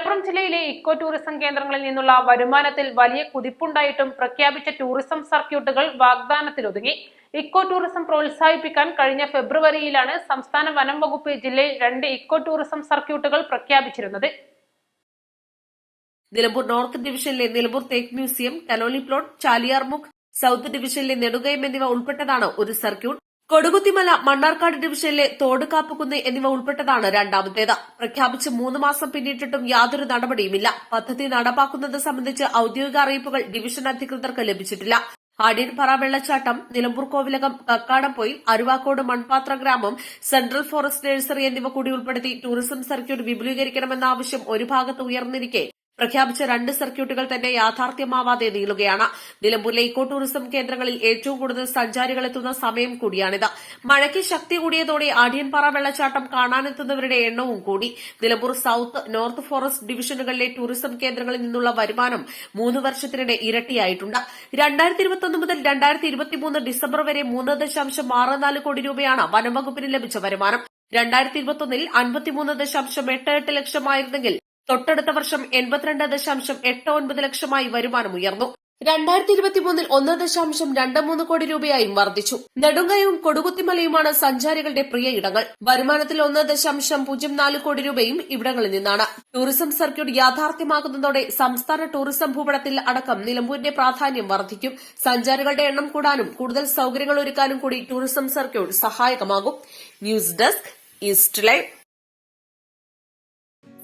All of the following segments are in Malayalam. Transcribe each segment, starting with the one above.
Malappuram ജില്ലയിലെ ഇക്കോ ടൂറിസം കേന്ദ്രങ്ങളിൽ നിന്നുള്ള വരുമാനത്തിൽ വലിയ കുതിപ്പുണ്ടായിട്ടും പ്രഖ്യാപിച്ച ടൂറിസം സർക്യൂട്ടുകൾ വാഗ്ദാനത്തിൽ ഒതുങ്ങി ഇക്കോ ടൂറിസം പ്രോത്സാഹിപ്പിക്കാൻ കഴിഞ്ഞ ഫെബ്രുവരിയിലാണ് സംസ്ഥാന വനം വകുപ്പ് ജില്ലയിൽ രണ്ട് ഇക്കോ ടൂറിസം സർക്യൂട്ടുകൾ പ്രഖ്യാപിച്ചിരുന്നത്. നിലമ്പൂർ നോർത്ത് ഡിവിഷനിലെ നിലമ്പൂർ തേക്ക് museum Kaloli plot Chaliyarmukh south ഡിവിഷനിലെ നെടുകയം എന്നിവ ഉൾപ്പെട്ടതാണ് ഒരു സർക്യൂട്ട്. കൊടുകുത്തിമല മണ്ണാർക്കാട് ഡിവിഷനിലെ തോടുകാപ്പുകുന്ന് എന്നിവ ഉൾപ്പെട്ടതാണ് രണ്ടാമത്തേത്. പ്രഖ്യാപിച്ച് മൂന്ന് മാസം പിന്നിട്ടിട്ടും യാതൊരു നടപടിയുമില്ല. പദ്ധതി നടപ്പാക്കുന്നത് സംബന്ധിച്ച് ഔദ്യോഗിക അറിയിപ്പുകൾ ഡിവിഷൻ അധികൃതർക്ക് ലഭിച്ചിട്ടില്ല. ആടിയൻപാറ വെള്ളച്ചാട്ടം നിലമ്പൂർ കോവിലകം കക്കാടംപൊയിൽ അരുവാക്കോട് മൺപാത്ര ഗ്രാമം സെൻട്രൽ ഫോറസ്റ്റ് നഴ്സറി എന്നിവ കൂടി ഉൾപ്പെടുത്തി ടൂറിസം സർക്യൂട്ട് വിപുലീകരിക്കണമെന്ന ആവശ്യം ഒരു ഭാഗത്ത് ഉയർന്നിരിക്കെ പ്രഖ്യാപിച്ച രണ്ട് സർക്യൂട്ടുകൾ തന്നെ യാഥാർത്ഥ്യമാവാതെ നീളുകയാണ്. നിലമ്പൂരിലെ ഇക്കോ ടൂറിസം കേന്ദ്രങ്ങളിൽ ഏറ്റവും കൂടുതൽ സഞ്ചാരികൾ എത്തുന്ന സമയം കൂടിയാണിത്. മഴയ്ക്ക് ശക്തി കൂടിയതോടെ ആടിയൻപാറ വെള്ളച്ചാട്ടം കാണാനെത്തുന്നവരുടെ എണ്ണവും കൂടി. നിലമ്പൂർ സൌത്ത് നോർത്ത് ഫോറസ്റ്റ് ഡിവിഷനുകളിലെ ടൂറിസം കേന്ദ്രങ്ങളിൽ നിന്നുള്ള വരുമാനം മൂന്ന് വർഷത്തിനിടെ ഇരട്ടിയായിട്ടുണ്ട്. രണ്ടായിരത്തി ഇരുപത്തൊന്ന് മുതൽ രണ്ടായിരത്തി ഇരുപത്തിമൂന്ന് ഡിസംബർ വരെ മൂന്ന് ദശാംശം ആറ് നാല് കോടി രൂപയാണ് വനംവകുപ്പിന് ലഭിച്ച വരുമാനം. രണ്ടായിരത്തി ഇരുപത്തൊന്നിൽ അൻപത്തിമൂന്ന് ദശാംശം എട്ട് എട്ട് ലക്ഷമായിരുന്നെങ്കിൽ തൊട്ടടുത്ത വർഷം എൺപത്തിരണ്ട് ദശാംശം എട്ട് ഒൻപത് ലക്ഷമായി വരുമാനം ഉയർന്നു. രണ്ടായിരത്തി ഇരുപത്തിമൂന്നിൽ ഒന്ന് ദശാംശം രണ്ട് മൂന്ന് കോടി രൂപയായും വർദ്ധിച്ചു. നെടുങ്കയും കൊടുകുത്തിമലയുമാണ് സഞ്ചാരികളുടെ പ്രിയ ഇടങ്ങൾ. വരുമാനത്തിൽ ഒന്ന് ദശാംശം പൂജ്യം നാല് കോടി രൂപയും ഇവിടങ്ങളിൽ നിന്നാണ്. ടൂറിസം സർക്യൂട്ട് യാഥാർത്ഥ്യമാകുന്നതോടെ സംസ്ഥാന ടൂറിസം ഭൂപടത്തിൽ അടക്കം നിലമ്പൂരിന്റെ പ്രാധാന്യം വർദ്ധിക്കും. സഞ്ചാരികളുടെ എണ്ണം കൂടാനും കൂടുതൽ സൌകര്യങ്ങൾ ഒരുക്കാനും കൂടി ടൂറിസം സർക്യൂട്ട് സഹായകമാകും. ന്യൂസ് ഡെസ്ക് ഈസ്റ്റ്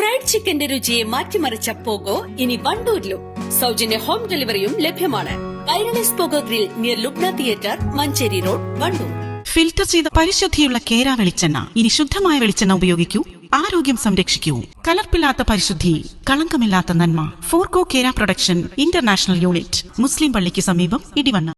ഫ്രൈഡ് ചിക്കന്റെ രുചിയെ മാറ്റിമറിച്ച പോഗോ ഇനി വണ്ടൂരിലും. സൗജന്യ ഹോം ഡെലിവറിയും ലഭ്യമാണ്. Kairali's pogo grill near Lubna theatre Manjeri road Vandoor. Filter ചെയ്ത പരിശുദ്ധിയുള്ള കേര വെളിച്ചെണ്ണ. ഇനി ശുദ്ധമായ വെളിച്ചെണ്ണ ഉപയോഗിക്കൂ. ആരോഗ്യം സംരക്ഷിക്കൂ. കലർപ്പില്ലാത്ത പരിശുദ്ധി കളങ്കമില്ലാത്ത നന്മ. ഫോർകോ കേര പ്രൊഡക്ഷൻ ഇന്റർനാഷണൽ യൂണിറ്റ് മുസ്ലിം പള്ളിക്ക് സമീപം ഇടിവണ്ണ.